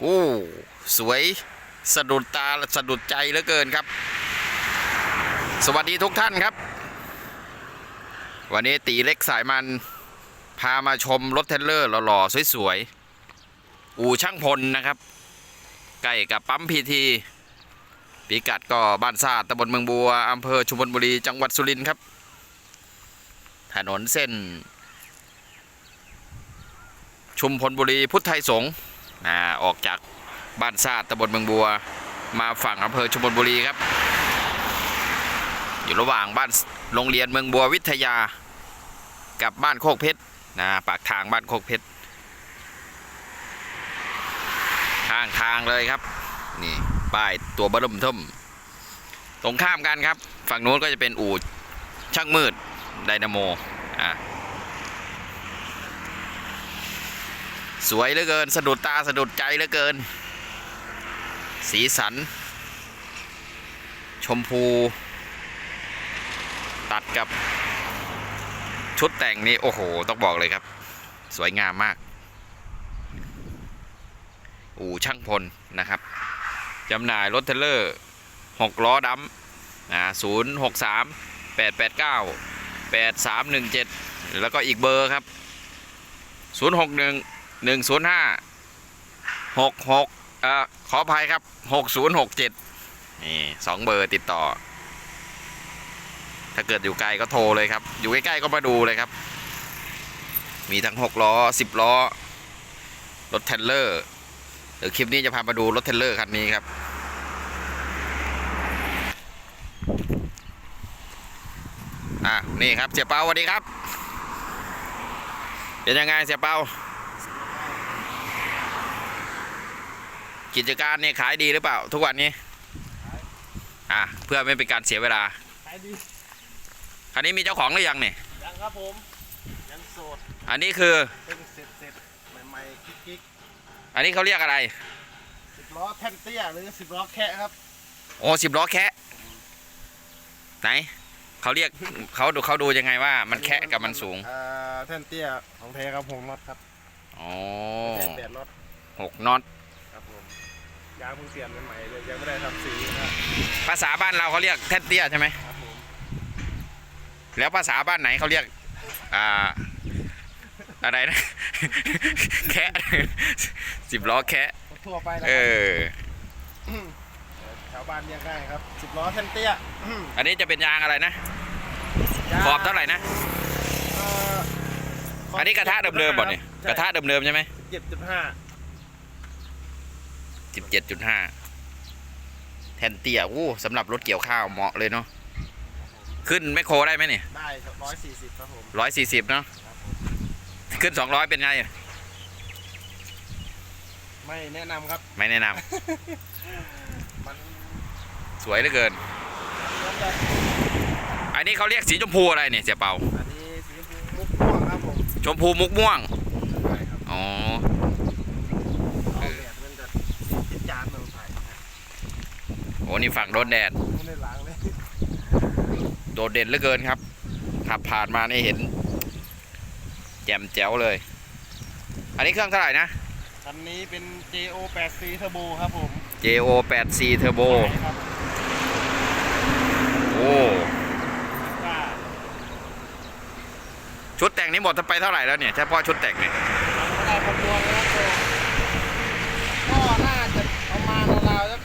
โอ้สวยสะดุดตาสะดุดใจเหลือเกินครับ สวัสดีทุกท่านครับ วันนี้ตีเล็กสายมัน พามาชมรถเทรเลอร์หล่อๆสวยๆ อู่ช่างพลนะครับ ใกล้กับปั๊มพีทีพิกัดก็บ้านซาดตำบลเมืองบัวอำเภอชุมพลบุรีจังหวัดสุรินทร์ครับ ถนนเส้น ชุมพลบุรีพุทธไทยสงฆ์ อ่าออกจากบ้านซาดตำบลเมืองบัว มาฝั่งอำเภอชุมพลบุรีครับ อยู่ระหว่างบ้านโรงเรียนเมืองบัววิทยา กับบ้านโคกเพชรนะปากทางบ้านโคกเพชรข้างทางเลยครับนี่ป้ายตัวบริ่มทมตรงข้ามกันครับ ฝั่งนู้นก็จะเป็นอู่ช่างมืดไดนาโมอะ สวยเหลือเกิน สะดุดตาสะดุดใจเหลือเกิน สีสัน ชมพู ตัดกับ ชุดแต่งนี่โอ้โห ต้องบอกเลยครับ สวยงามมาก อู่ช่างพลนะครับจำหน่ายรถเทเลอร์หกล้อดำนะศูนย์หกสามแปดแปดเก้าแปดสามหนึ่งเจ็ดแล้วก็อีกเบอร์ครับศูนย์ หนึ่งศูนย์ห้าหกหกเอ่อขออภัยครับหกศูนย์หกเจ็ดนี่สองเบอร์ติดต่อ ถ้าเกิดอยู่ไกลก็โทรเลยครับ อยู่ใกล้ๆก็มาดูเลยครับ มีทั้งหกล้อสิบล้อ รถเทรลเลอร์เดี๋ยวคลิปนี้จะพามาดูรถเทรลเลอร์คันนี้ครับอะนี่ครับเสียเปาสวัสดีครับ เป็นยังไงเสียเปา กิจการเนี่ยขายดีหรือเปล่า ทุกวันนี้อะเพื่อไม่เป็นการเสียเวลาขายดีคันนี้มีเจ้าของหรือยังเนี่ยยังครับผมยังโสดอันนี้คือเพิ่งเสร็จเสร็จใหม่ๆกิ๊กอันนี้เขาเรียกอะไรๆสิบล้อแท่นเตี้ยหรือสิบล้อแค่ครับโอ้สิบล้อแคะไหนเขาเรียกเขาดูเขาดูยังไงว่า มันแคะกับมันสูงอ่าแท่นเตี้ยของแท้ครับหกน็อตครับอ๋อแท่นแปดน็อตหกน็อตครับผม ยางเพิ่งเปลี่ยนใหม่ๆเลยยังไม่ได้ทำสีนะภาษาบ้านเราเขาเรียกแท่นเตี้ยใช่ไหมครับผมแล้วภาษาบ้านไหนเขาเรียกอ่าอะไรนะ แคะสิบล้อแคะทั่วไปนะเอครับอ แถวบ้านเรียกง่ายครับสิบล้อแท่นเตี้ยอันนี้จะเป็นยางอะไรนะ ขอบเท่าไหร่นะ เอ่อขบอันนี้กระทะเดิมๆบ่เนี่ยกระทะเดิมๆใช่ไหม เจ็ดจุดห้า สิบเจ็ดจุดห้าแทนเตี้ยอู้สำหรับรถเกี่ยวข้าวเหมาะเลยเนาะขึ้นแมคโครได้ไหมเนี่ยได้ร้อยสี่สิบครับผมร้อยสี่สิบเนาะครับผมขึ้นสองร้อยเป็นไง ไม่แนะนำครับ ไม่แนะนมันำสวยเหลือเกินมันจะอันนี้เขาเรียกสีชมพูอะไรเนี่ยเสียเปาอันนี้สีชมพูมุกม่วงครับผมชมพูมุกม่วงใช่ครับอ๋อ เอาแดดมันจะจิตจานมันใส่ โอ้ นี่ฝั่งโดนแดดไม่ได้ล้างเลยโดดเด่นเหลือเกินครับ ขับผ่านมานี่เห็น แจ่มแจ๋วเลย อันนี้เครื่องเท่าไหร่นะคันนี้เป็น JO 8 C Turbo ครับผม JO 8 C Turbo ใช่ครับโอ้ว่าชุดแต่งนี้หมดไปเท่าไหร่แล้วเนี่ยเฉพาะชุดแต่งเนี่ยไม่ได้คำนวณนะครับผมก็น่าจะประมาณราวๆสัก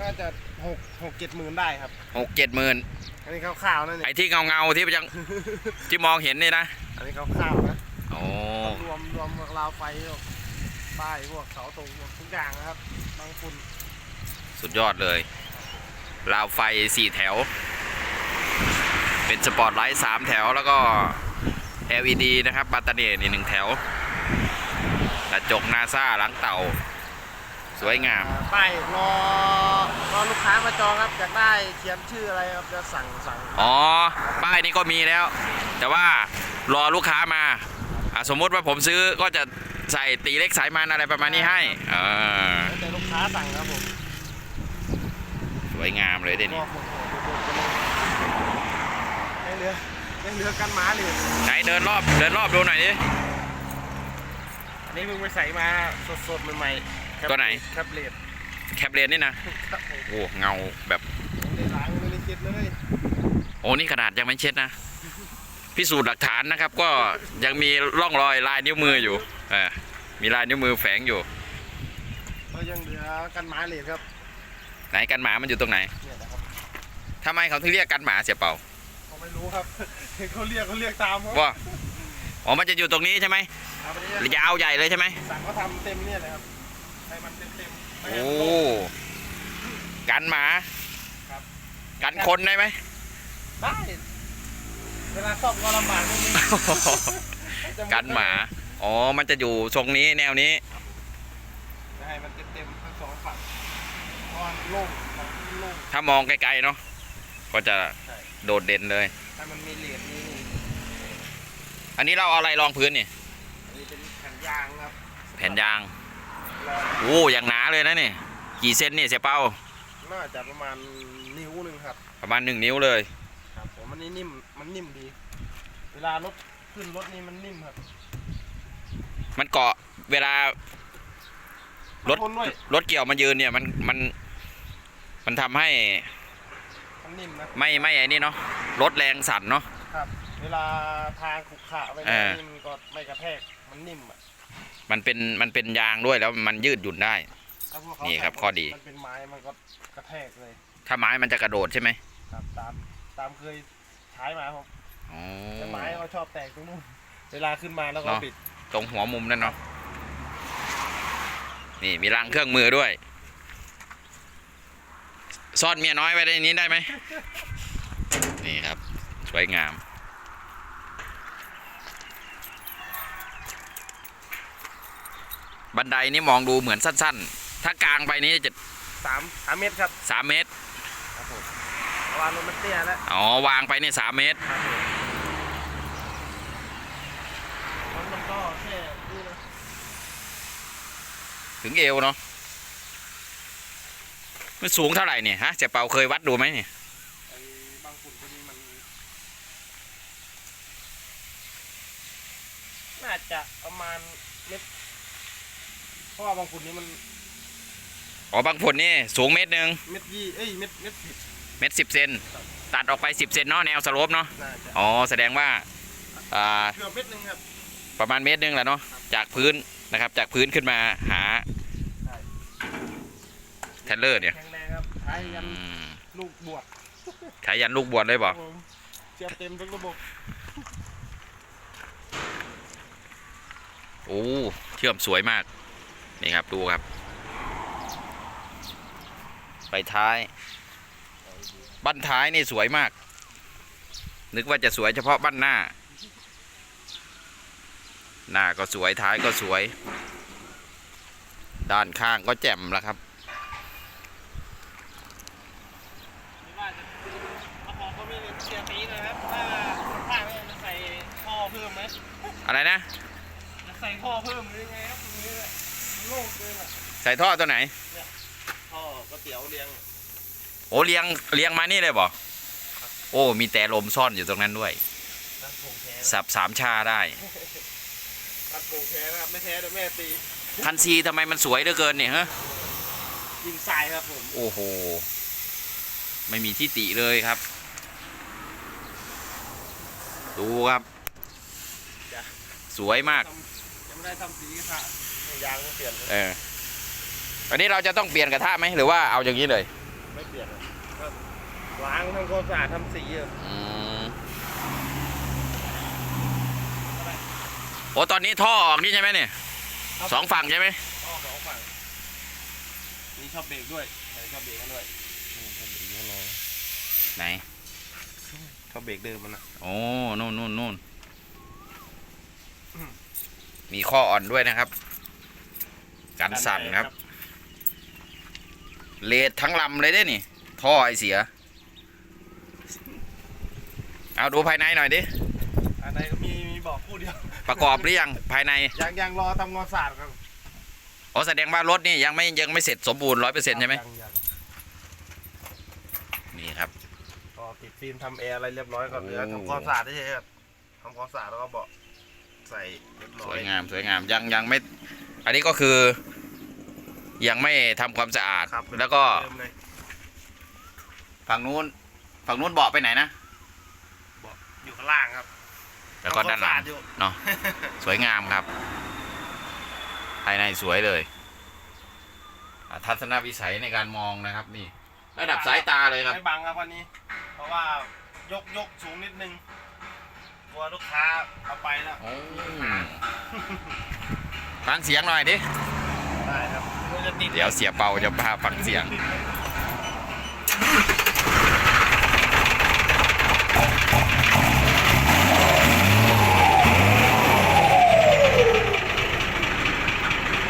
น่าจะ หกหกเจ็ดหมื่นได้ครับ หกเจ็ดหมื่นอันนี้คร่าวๆนะเนี่ไอ้ยที่เงาเงาๆที่ยัง ที่มองเห็นนี่นะอันนี้คร่าวๆนะโอ้รวมรวมราวไฟพวกป้ายพวกเสาตรงพวกทุกอย่างนะครับบางฝุ่นสุดยอดเลย ราวไฟสี่แถว เป็นสปอตไลท์สามแถวแล้วก็ LED นะครับบัตเตอรี่นี่หนึ่งแถวกระจกนาซาหลังเต่า สวยงาม ป้ายรอรอลูกค้ามาจองครับอยากได้เขียนชื่ออะไรครับจะสั่งสั่งอ๋อ ป้ายนี้ก็มีแล้ว แต่ว่ารอลูกค้ามาอะสมมุติว่าผมซื้อก็จะใส่ตีเล็กสายมันอะไรประมาณนี้ให้เออแล้วแต่ลูกค้าสั่งครับผมสวยงามเลยเด่นก็หมดให้เรือให้เรือกันหมาเลยไหนเดินรอบเดินรอบดูหน่อยดิอันนี้เพิ่งไปใส่มาสดๆใหม่ๆครับ ตัวไหนครับเลดแคปเลนนี่นะ ครับผมโอ้เงาแบบไม่ได้ล้างไม่ได้เช็ดเลยโอ้นี่ขนาดยังไม่เช็ดนะพิสูจน์หลักฐานนะครับ ก็ยังมีร่องรอยลายนิ้วมืออยู่เออมีลายนิ้วมือแฝงอยู่ ก็ยังเหลือกันไม้เลดครับไหนกันหมามันอยู่ตรงไหนเนี่ยนะครับทำไมเขาถึงเรียกกันหมาเสียเป่าเขาไม่รู้ครับเขาเรียกเขาเรียกตามเขาว่าอ๋อมันจะอยู่ตรงนี้ใช่ไหมเอาไปเรียกยาวใหญ่เลยใช่ไหมสั่งเขาทำเต็มเนี่ยเลยครับให้ มันเต็มเต็มๆไม่โอ้ให้มันโล่งกันหมาครับ กันคนได้ไหม ได้เวลาซ่อมก็ลำบากนิดนึงกันหมา อ๋อ มันจะอยู่ทรงนี้แนวนี้ จะให้มันเต็มๆทั้งสองฝั่งเพราะว่าโล่งของที่โล่งถ้ามองไกลๆเนาะก็จะใช่โดดเด่นเลย ให้มันมีเหรียญนี่อันนี้เราเอาอะไรรองพื้นนี่อันนี้เป็นแผ่นยางครับแผ่นยางรอง โอ้อย่างหนาเลยนะนี่ กี่เซนนี่เสียเป้า น่าจะประมาณนิ้วหนึ่งครับ ประมาณหนึ่งนิ้วเลย ครับผมมันนี่นิ่ม มันนิ่มดี เวลารถขึ้นรถนี่มันนิ่มครับ มันเกาะเวลารถทนด้วย รถเกี่ยวมายืนเนี่ยมันมันมันทำให้มันนิ่มนะ ไม่ไม่ไอ้นี่เนาะรถแรงสั่นเนาะ ครับ เวลาทางขรุขระไปเออ นี่มันก็ไม่กระแทก มันนิ่มอะ มันเป็นมันเป็นยางด้วยแล้วมันยืดหยุ่นได้ ถ้าพวกเขานี่ครับทำข้อดี มันเป็นไม้มันก็กระแทกเลยถ้าไม้มันจะกระโดดใช่ไหมครับตามตามเคยใช้มาครับอ๋อ แต่ไม้เขาชอบแตกตรงนู้นเวลาขึ้นมาแล้วก็เนาะปิดตรงหัวมุมนั่นเนาะนี่มีรังเครื่องมือด้วย ซ่อนเมียน้อยไว้ในนี้ได้ไหมนี่ครับ สวยงาม บันไดนี่มองดูเหมือนสั้นๆ ถ้ากลางไปนี้จะสามสามเมตรครับสามเมตรครับผมเพราะว่ารถมันเตี้ยแล้วอ๋อวางไปนี่สามเมตรครับผมรถมันก็แค่นี่นะถึงเอวเนาะมันสูงเท่าไหร่เนี่ยฮะเจะเป่าเคยวัดดูไหมเนี่ยไอ้บางฝุ่นตัวนี้มัน น่าจะประมาณเม็ดเพ ราะว่าบางฝุ่นนี้มันอ๋อบางผลนี่สูงเมตรหนึ่งเม็ดยี่เอ้ยเม็ดเม็ดสิบเมตรสิบเซนตัดออกไปสิบเซนเนาะแนวสโลปเนาะน่าจะอ๋อแสดงว่าอ่า เกือบเม็ดหนึ่งครับ ประมาณเมตรหนึงแหละเนาะจากพื้นนะครับ จากพื้นขึ้นมาหาใช่ เทเลอร์เนี่ยแข็งแรงครับใช้ยันอืมลูกบวชใช้ยันลูกบวชเลยบอกผมเสียบเต็มทุกระบบโอ้เชื่อมสวยมาก นี่ครับดูครับ ไปท้าย บั้นท้ายนี่สวยมาก นึกว่าจะสวยเฉพาะบั้นหน้า หน้าก็สวยท้ายก็สวย ด้านข้างก็แจ่มแล้วครับไม่ว่าจะเอาออกก็ไม่ได้เชียร์ตีนะครับถ้าถ้าไม่จะใส่ท่อเพิ่มไหมอะไรนะจะใส่ท่อเพิ่มหรือไงครับตรงนี้แหละมัน โล่งเกินอะใส่ท่อตัวไหนท่อก๋วยเตี๋ยวเรียงโอ้เลี้ยงเลี้ยงมานี่เลยบ่โอ้ มีแต่ลมซ่อนอยู่ตรงนั้นด้วยตัดโป่งแท้สับสามชาได้ตัดโป่งแท้นะครับไม่แท้เดี๋ยวแม่ตีคันซีทำไมมันสวยเหลือเกินเนี่ยฮะยิงทรายครับผมโอ้โห ไม่มีที่ติเลยครับ ดูครับ สวยมากทำยังไม่ได้ทำสีกระทะ ยางก็เปลี่ยนเลยเอออันนี้เราจะต้องเปลี่ยนกระทะไหมหรือว่าเอาอย่างนี้เลยไม่เปลี่ยนเลยก็ล้างทำความสะอาดทำสีอะอืมโอ้ตอนนี้ท่อออกนี่ใช่ไหมเนี่ยสองฝั่งใช่ไหมท่อสองฝั่งมีชอบเบรกด้วยใส่ชอบเบรกกันด้วยนี่ชอบเบรกกันเลยไหนชอบเบรกเดิมมันอะโอ้นู่นนู่นนู่นมีข้ออ่อนด้วยนะครับ การสั่นครับ เลดทั้งลำเลยได้นี่ ท่อไอเสีย เอาดูภายในหน่อยดิอันไหนก็มีมีบอกคู่เดียว ประกอบหรือยังภายใน ยังยังรอทำความสะอาดครับ อ๋อแสดงว่ารถนี่ยังไม่ยังไม่เสร็จสมบูรณ์ร้อยเปอร์เซ็นต์ใช่ไหมยังยังนี่ครับก็ติดฟิล์มทำแอร์อะไรเรียบร้อยก็เหลือโอ้ทำความสะอาดได้ใช่ครับทำความสะอาดแล้วก็เบาะใส่เรียบร้สอวยยงามสวยงามยังยังไม่ อันนี้ก็คือ ยังไม่ทำความสะอาด ครับแล้วก็เริ่มเลยฝั่งนู้น ฝั่งนู้นเบาะไปไหนนะ บอกอยู่ข้างล่างครับแล้วก็ด้านหลัง ทำควมสะออยู่ เนาะ สวยงามครับ ภายในสวยเลยอะทัศนวิสัยในการมองนะครับ นี่ ระดับสายตาเลยครับ ไม่บังครับวันนี้ เพราะว่ายกยกสูงนิดนึงกลัวลูกค้าเอาไปแล้ว โอ้ ฟังเสียงหน่อยดิได้ครับมันจะติดเดี๋ยวเสียเปาจะพาฟังเสียง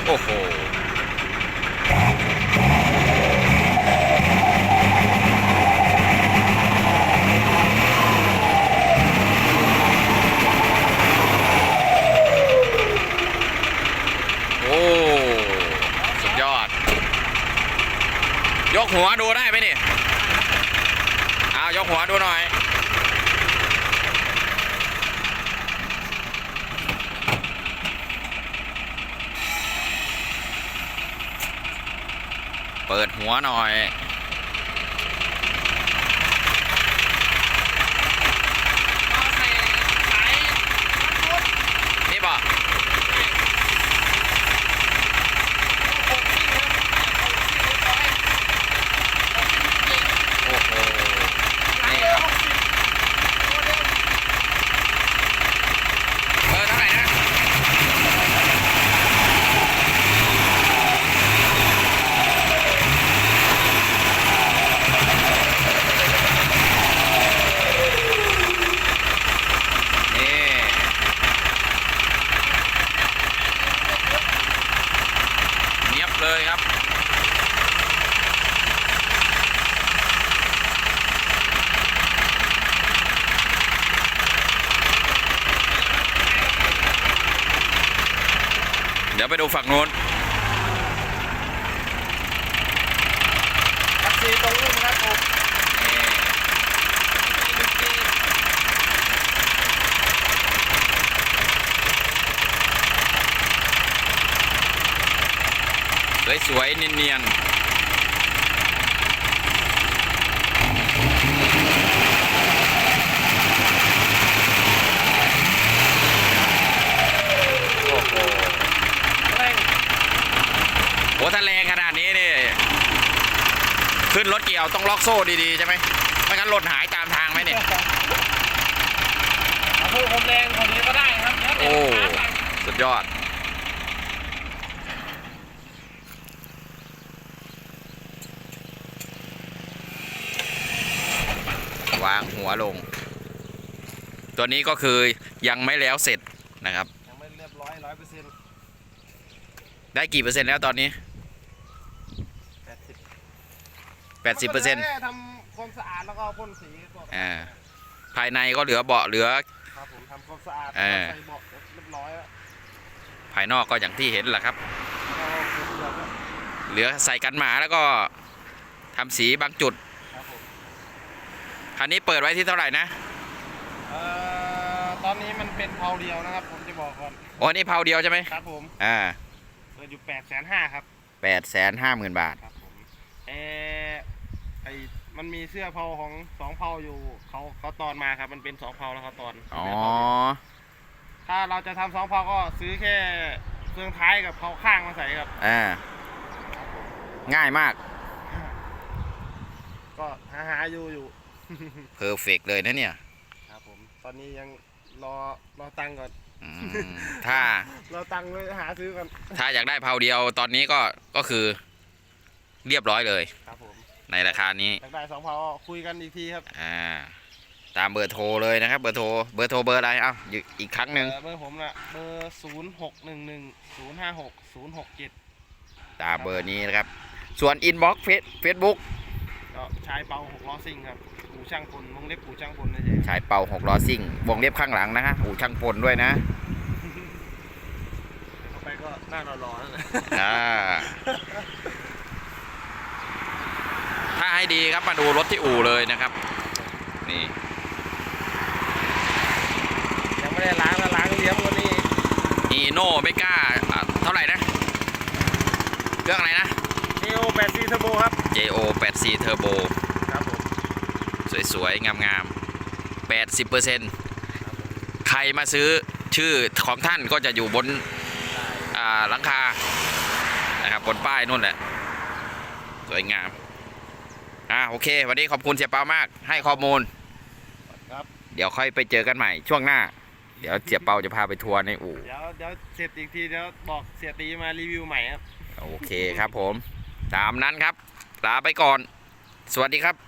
โอ้โห หัวหน่อย นี่ป่ะโอ้โห นี่ครับ เออเท่าไหร่นะ นี่เนียบเลยครับ เดี๋ยวไปดูฝั่งนู้นีตรงนู้นครับผมนี่สวยๆเนียนๆ โอ้โห เร่ง โหถ้าแรงขนาดนี้นี่ ขึ้นรถเกี่ยวต้องล็อกโซ่ดีๆใช่ไหมไม่งั้นหล่นหายตามทางไหมเนี่ย เอาพูดผมแรงกว่านี้ก็ได้ครับแล้วแต่โอ้ ลูกค้าสั่งสุดยอด วางหัวลง ตัวนี้ก็คือยังไม่แล้วเสร็จนะครับ ยังไม่เรียบร้อยร้อยเปอร์เซ็นต์ได้กี่เปอร์เซ็นต์แล้วตอนนี้ แปดสิบ 80เปอร์เซ็นต์แค่ทำความสะอาดแล้วก็พ่นสีก็อ่าภายในก็เหลือเบาะเหลือ ครับผมทำความสะอาดเออใส่เบาะเรียบร้อยแล้วภายนอกก็อย่างที่เห็นแหละครับ ก็เรียบร้อยแล้วเหลือใส่กันหมาแล้วก็ทำสีบางจุด ครับผมคันนี้เปิดไว้ที่เท่าไหร่นะเอ่อตอนนี้มันเป็นเพาเดียวนะครับ ผมจะบอกก่อนโอ้นี่เผาเดียวใช่ไหมครับผม อ่าเปิดอยู่แปดแสนห้าครับ แปดแสนห้าหมื่นบาท ครับผมเออไอ มันมีเสื้อเพาของสองเพาอยู่เขาเขาตอนมาครับ มันเป็นสองเพาแล้วเขาตอนอ๋อ ถ้าเราจะทำสองเพาก็ซื้อแค่เครื่องท้ายกับเพาข้างมาใส่ครับ อ่า ง่ายมาก ก็หาหาอยู่อยู่ เพอร์เฟกเลยนะเนี่ยครับผม ตอนนี้ยังรอรอตังค์ก่อน อืมถ้า รอตังค์ไว้หาซื้อก่อน ถ้าอยากได้เผาเดียวตอนนี้ก็ก็คือ เรียบร้อยเลยครับผม ในราคานี้อยากได้สองเพาก็คุยกันอีกทีครับอ่าตามเบอร์โทรเลยนะครับเบอร์โทรเบอร์โทรเบอร์อะไรเอ้าอีกอีกครั้งหนึ่งเอ่อเบอร์ผมนะเบอร์ศูนย์หกหนึ่งหนึ่งศูนย์ห้าหกศูนย์หกเจ็ดตามเบอร์นี้นะครับ ส่วนอินบ็อกซ์เฟซเฟซบุ๊กก็ชายเปาหกล้อซิ่งครับปู่ช่างพลวงเล็บปู่ช่างพลนะเจ๊ชายเป่าหกล้อซิ่ง วงเล็บข้างหลังนะฮะอู่ช่างพลด้วยนะเข้าไปก็หน้ารอๆนั่นแหละอ่าถ้าให้ ดีครับมาดูรถที่อู่เลยนะครับ นี่ยังไม่ได้ล้างนะล้างเลี้ยงวันนี้อีโน่ไม่กล้าอะเท่าไหร่นะเครื่องอะไรนะ JO 8 C Turbo ครับ JO 8C Turbo ครับผมสวยๆ งามๆ80%ครับผมใครมาซื้อชื่อของท่านก็จะอยู่บนอ่าหลังคานะครับบนป้ายนู่นแหละ สวยงาม อ่าโอเค วันนี้ขอบคุณเสียเปามาก ให้ข้อมูลครับ เดี๋ยวค่อยไปเจอกันใหม่ช่วงหน้า เดี๋ยวเสียเปาจะพาไปทัวร์ในอู่เดี๋ยวเดี๋ยวเสร็จอีกทีเดี๋ยวบอกเสียตีมารีวิวใหม่ครับ โอเคครับผม ตามนั้นครับลาไปก่อน สวัสดีครับ